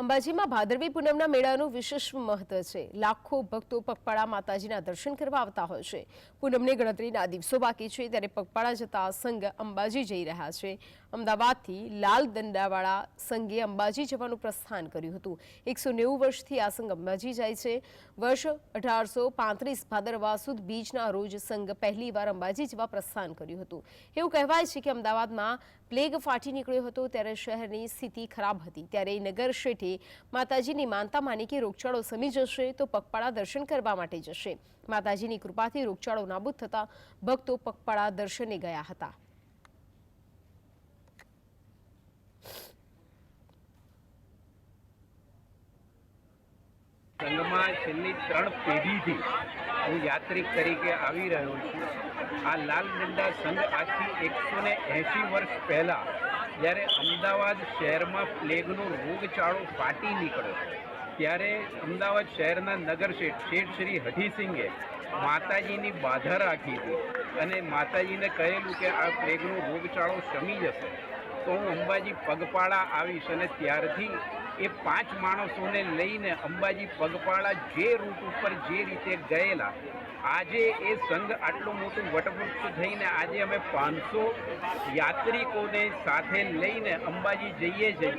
અંબાજીમાં ભાદરવી પૂનમના મેળાનું વિશેષ મહત્વ છે. લાખો ભક્તો પગપાળા માતાજીના દર્શન કરવા આવતા હોય છે. પૂનમની ગણતરીના દિવસો બાકી છે ત્યારે પગપાળા જતા સંઘ અંબાજી જઈ રહ્યા છે. અમદાવાદથી લાલ દંડાવાળા સંઘે અંબાજી જવાનું પ્રસ્થાન કર્યું હતું. એકસો નેવું વર્ષથી આ સંઘ અંબાજી જાય છે. વર્ષ અઢારસો પાંત્રીસ ભાદરવા સુદ બીજના રોજ સંઘ પહેલીવાર અંબાજી જવા પ્રસ્થાન કર્યું હતું. એવું કહેવાય છે કે અમદાવાદમાં પ્લેગ ફાટી નીકળ્યો હતો ત્યારે શહેરની સ્થિતિ ખરાબ હતી. ત્યારે નગર શેઠે માતાજીની માનતા માની કે રોગચાળો સમી જશે તો પગપાળા દર્શન કરવા માટે જશે. માતાજીની કૃપાથી રોગચાળો નાબૂદ થતા ભક્તો પગપાળા દર્શને ગયા હતા. સંઘમાં છેલ્લી ત્રણ પેઢીથી હું યાત્રિક તરીકે આવી રહ્યો છું. આ લાલ ડંડા સંઘ આજથી એકસો ને એંશી વર્ષ પહેલાં જ્યારે અમદાવાદ શહેરમાં પ્લેગનો રોગચાળો ફાટી નીકળ્યો. ત્યારે અમદાવાદ શહેરના નગર શેઠ શ્રી હઠીસિંગે માતાજીની બાધા રાખી હતી અને માતાજીને કહેલું કે આ પ્લેગનો રોગચાળો શમી જશે. તો હું અંબાજી પગપાળા આવીશ અને ત્યારથી એ પાંચ માણસોને લઈને અંબાજી પગપાળા જે રૂટ ઉપર જે રીતે ગયેલા, આજે એ સંઘ આટલું મોટું વટવૃક્ષ થઈને આજે અમે પાંચસો યાત્રિકોને સાથે લઈને અંબાજી જઈએ છીએ.